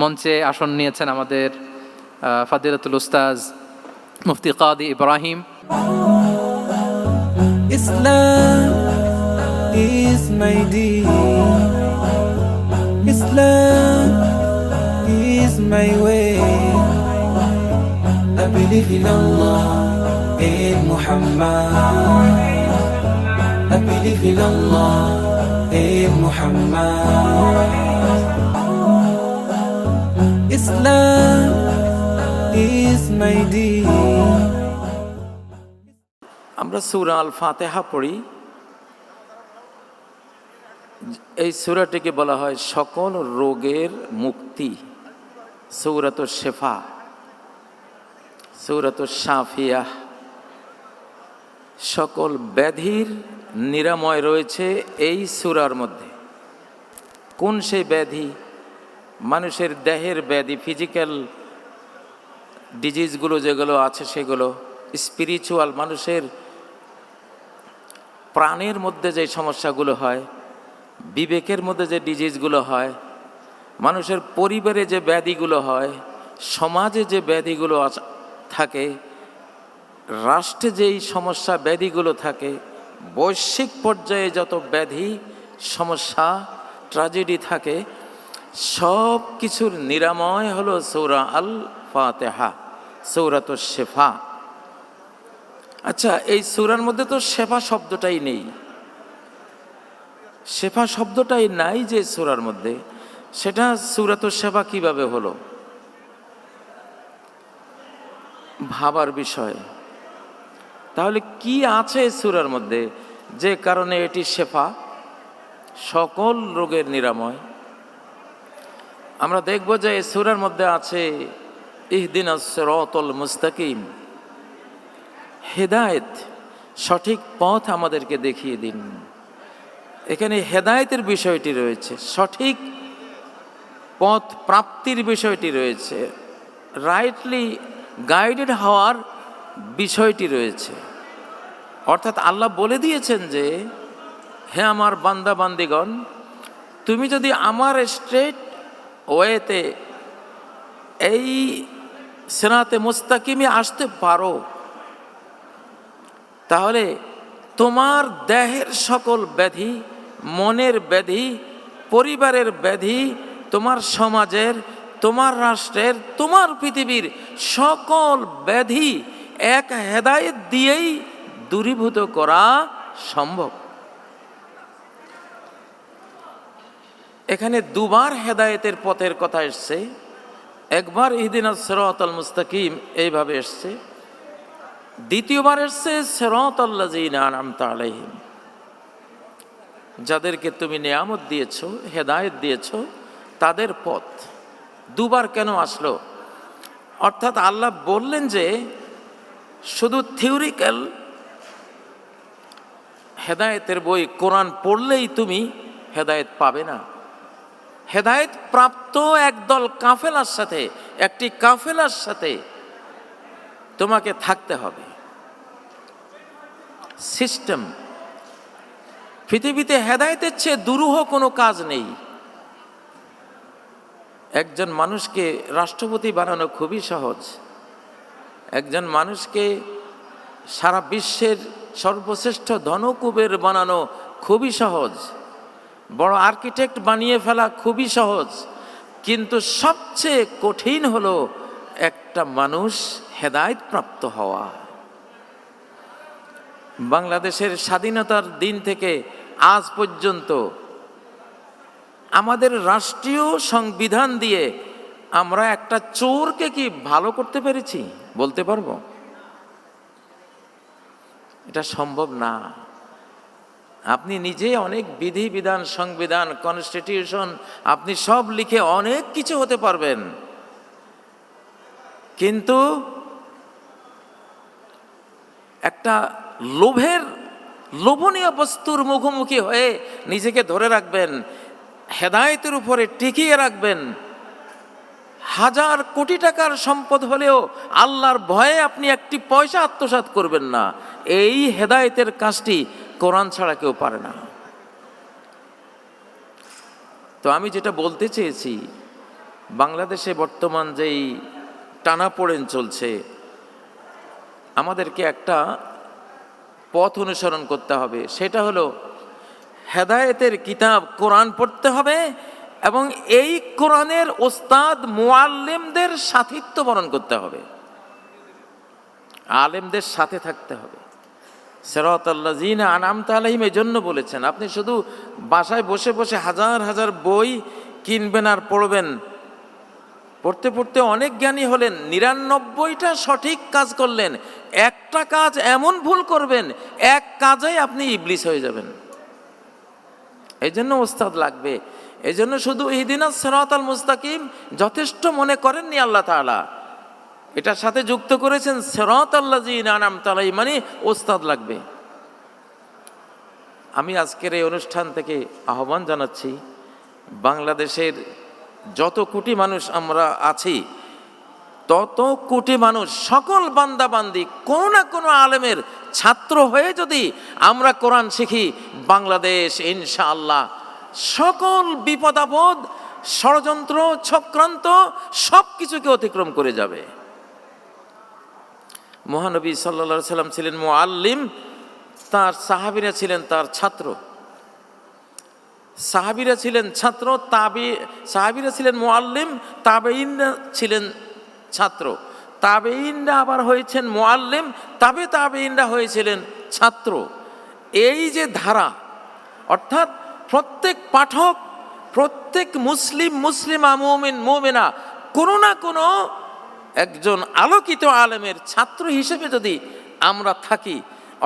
মঞ্চে আসন নিয়েছেন আমাদের ফাদিলাতুল উস্তাজ মুফতি কাদি Ibrahim Islam is my deen. Islam is my way. I believe in Allah, in Muhammad. I believe in Allah, in Muhammad. Islam is my deen. আমরা সূরা আল ফাতেহা পড়ি। এই সূরাটিকে বলা হয় সকল রোগের মুক্তি, সৌরাত শেফা, সৌরাত সাফিয়া সকল ব্যাধির নিরাময় রয়েছে এই সুরার মধ্যে। কোন সেই ব্যাধি মানুষের দেহের ব্যাধি ফিজিক্যাল ডিজিজগুলো যেগুলো আছে সেগুলো স্পিরিচুয়াল মানুষের প্রাণের মধ্যে যে সমস্যাগুলো হয়, বিবেকের মধ্যে যে ডিজিজগুলো হয়, মানুষের পরিবারে যে ব্যাধিগুলো হয়, সমাজে যে ব্যাধিগুলো থাকে, রাষ্ট্রে যেই সমস্যা, ব্যাধিগুলো থাকে, বৈশ্বিক পর্যায়ে যত ব্যাধি, সমস্যা ট্র্যাজেডি থাকে সব কিছুর নিরাময় হলো সৌরা আল ফাতেহা সৌরাত শেফা। আচ্ছা এই সূরার মধ্যে তো শেফা শব্দটাই নেই। শেফা শব্দটাই নাই যে সূরার মধ্যে, সেটা সূরাত শেফা কীভাবে হলো? ভাবার বিষয়। তাহলে কি আছে সূরার মধ্যে যে কারণে এটি শেফা? সকল রোগের নিরাময়। আমরা দেখব যে এই সূরার মধ্যে আছে ইহদিন সিরাতাল মুস্তাকিম। হেদায়েত, সঠিক পথ আমাদেরকে দেখিয়ে দিন। এখানে হেদায়েতের বিষয়টি রয়েছে, সঠিক পথ প্রাপ্তির বিষয়টি রয়েছে রাইটলি গাইডেড হওয়ার বিষয়টি রয়েছে। অর্থাৎ আল্লাহ বলে দিয়েছেন যে, হে আমার বান্দা বান্দিগণ তুমি যদি আমার স্ট্রেট ওয়েতে এই সেনাতে মুস্তাকিমে আসতে পারো। তাহলে তোমার দেহের সকল ব্যাধি, মনের ব্যাধি, পরিবারের ব্যাধি, তোমার সমাজের, তোমার রাষ্ট্রের, তোমার পৃথিবীর সকল ব্যাধি এক হেদায়েত দিয়েই দূরীভূত করা সম্ভব। এখানে দুবার হেদায়েতের পথের কথা এসছে, একবার ইহদিন সিরাতাল মুস্তাকিম এইভাবে এসছে, দ্বিতীয়বার এসছে সেরত আল্লাজিনা আনামতা আলাইহিম। যাদেরকে তুমি নিয়ামত দিয়েছ, হেদায়েত দিয়েছ, তাদের পথ দুবার কেন আসলো? অর্থাৎ আল্লাহ বললেন যে, শুধু থিওরিক্যাল হেদায়েতের বই কোরআন পড়লেই তুমি হেদায়েত পাবে না। হেদায়েত প্রাপ্ত একদল কাফেলার সাথে, একটি কাফেলার সাথে তোমাকে থাকতে হবে। সিস্টেম। পৃথিবীতে হেদায়তের চেয়ে দুরূহ কোনো কাজ নেই। একজন মানুষকে রাষ্ট্রপতি বানানো খুবই সহজ। একজন মানুষকে সারা বিশ্বের সর্বশ্রেষ্ঠ ধনকুবের বানানো খুবই সহজ। বড় আর্কিটেক্ট বানিয়ে ফেলা খুবই সহজ, কিন্তু সবচেয়ে কঠিন হলো একটা মানুষ হেদায়ত প্রাপ্ত হওয়া। বাংলাদেশের স্বাধীনতার দিন থেকে আজ পর্যন্ত আমাদের রাষ্ট্রীয় সংবিধান দিয়ে আমরা একটা চোরকে কি ভালো করতে পেরেছি বলতে পারব? এটা সম্ভব না। আপনি নিজে অনেক বিধি, বিধান, সংবিধান কনস্টিটিউশন আপনি সব লিখে অনেক কিছু হতে পারবেন। কিন্তু একটা লোভের, লোভনীয় বস্তুর মুখোমুখি হয়ে নিজেকে ধরে রাখবেন, হেদায়েতের উপরে টিকিয়ে রাখবেন। হাজার কোটি টাকার সম্পদ হলেও আল্লাহর ভয়ে আপনি একটি পয়সা আত্মসাৎ করবেন না। এই হেদায়েতের কাজটি কোরআন ছাড়া কেউ পারে না। তো আমি যেটা বলতে চেয়েছি, বাংলাদেশে বর্তমান যেই টানাপোড়েন চলছে, আমাদেরকে একটা পথ অনুসরণ করতে হবে। সেটা হলো হেদায়েতের কিতাব কোরআন পড়তে হবে এবং এই কোরআনের ওস্তাদ মুআল্লিমদের সাথিত্ব বরণ করতে হবে। আলেমদের সাথে থাকতে হবে। সেরত আল্লাহ জিন আনাম তালাহিম এই জন্য বলেছেন, আপনি শুধু বাসায় বসে বসে হাজার হাজার বই কিনবেন আর পড়বেন। পড়তে পড়তে অনেক জ্ঞানী হলেন, নিরানব্বইটা সঠিক কাজ করলেন, একটা কাজ এমন ভুল করবেন, এক কাজেই আপনি ইবলিস হয়ে যাবেন। এই জন্য ওস্তাদ লাগবে। এই জন্য শুধু ইদিনা সেরাত আল মুস্তাকিম যথেষ্ট মনে করেননি আল্লাহ তাআলা। এটার সাথে যুক্ত করেছেন, সেরাত আল্লাহ আনাম তালাই মানে ওস্তাদ লাগবে। আমি আজকের এই অনুষ্ঠান থেকে আহ্বান জানাচ্ছি, বাংলাদেশের যত কোটি মানুষ আমরা আছি, তত কোটি মানুষ, সকল বান্দাবান্দি, কোনো না কোনো আলেমের ছাত্র হয়ে যদি আমরা কোরআন শিখি, বাংলাদেশ ইনশাআল্লাহ। সকল বিপদাপদ, ষড়যন্ত্র, চক্রান্ত সব কিছুকে অতিক্রম করে যাবে। মহানবী সাল্লা সাল্লাম ছিলেন মোয়াল্লিম তার সাহাবিরা ছিলেন তার ছাত্র। সাহাবিরা ছিলেন ছাত্র, তাবি, সাহাবিরা ছিলেন মোয়াল্লিম তাবেইনরা ছিলেন ছাত্র। তাবেইনরা আবার হয়েছেন মোয়াল্লিম তাবে তাবেইনরা হয়েছিলেন ছাত্র। এই যে ধারা, অর্থাৎ প্রত্যেক পাঠক, প্রত্যেক মুসলিম, মুসলিমা, মুমিন, মুমিনা, কোনো না কোনো একজন আলোকিত আলেমের ছাত্র হিসেবে যদি আমরা থাকি,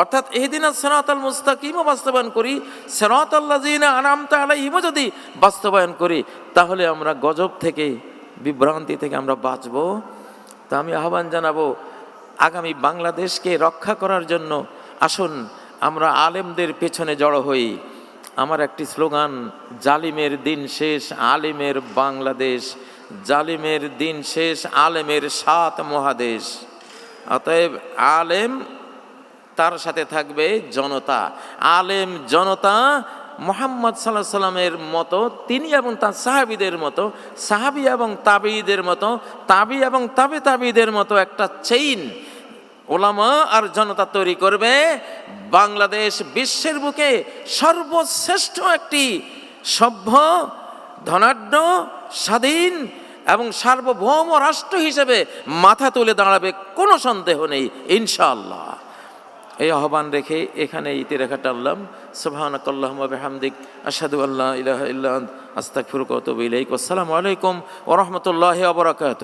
অর্থাৎ এদিন সেরাত আল মুস্তাকিমও বাস্তবায়ন করি সেরাত আল্লাহ আনামতা আলাইহিমও যদি বাস্তবায়ন করি, তাহলে আমরা গজব থেকে, বিভ্রান্তি থেকে আমরা বাঁচব। তা আমি আহ্বান জানাব, আগামী বাংলাদেশকে রক্ষা করার জন্য আসুন, আমরা আলেমদের পেছনে জড়ো হই। আমার একটি স্লোগান, জালিমের দিন শেষ, আলিমের বাংলাদেশ। জালিমের দিন শেষ, আলেমের সাত মহাদেশ। অতএব আলেম তার সাথে থাকবে জনতা। আলেম জনতা মোহাম্মদ সাল্লাহ সাল্লামের মতো, তিনি এবং তার সাহাবিদের মতো, সাহাবি এবং তাবিদের মতো, তাবি এবং তাবে তাবিদের মতো একটা চেইন ওলামা আর জনতা তৈরি করবে। বাংলাদেশ বিশ্বের বুকে সর্বশ্রেষ্ঠ একটি সভ্য, ধনাঢ্য, স্বাধীন এবং সার্বভৌম রাষ্ট্র হিসেবে মাথা তুলে দাঁড়াবে কোনো সন্দেহ নেই, ইনশাআল্লাহ। এই আহ্বান রেখে এখানে ইতি রেখা টানলাম সুবহানাকাল্লাহুম আসাদু আল্লাহ ইহ আস্তাক ইলাইক। আসসালামু আলাইকুম ওরহমতুল্লাহ আবরাকাত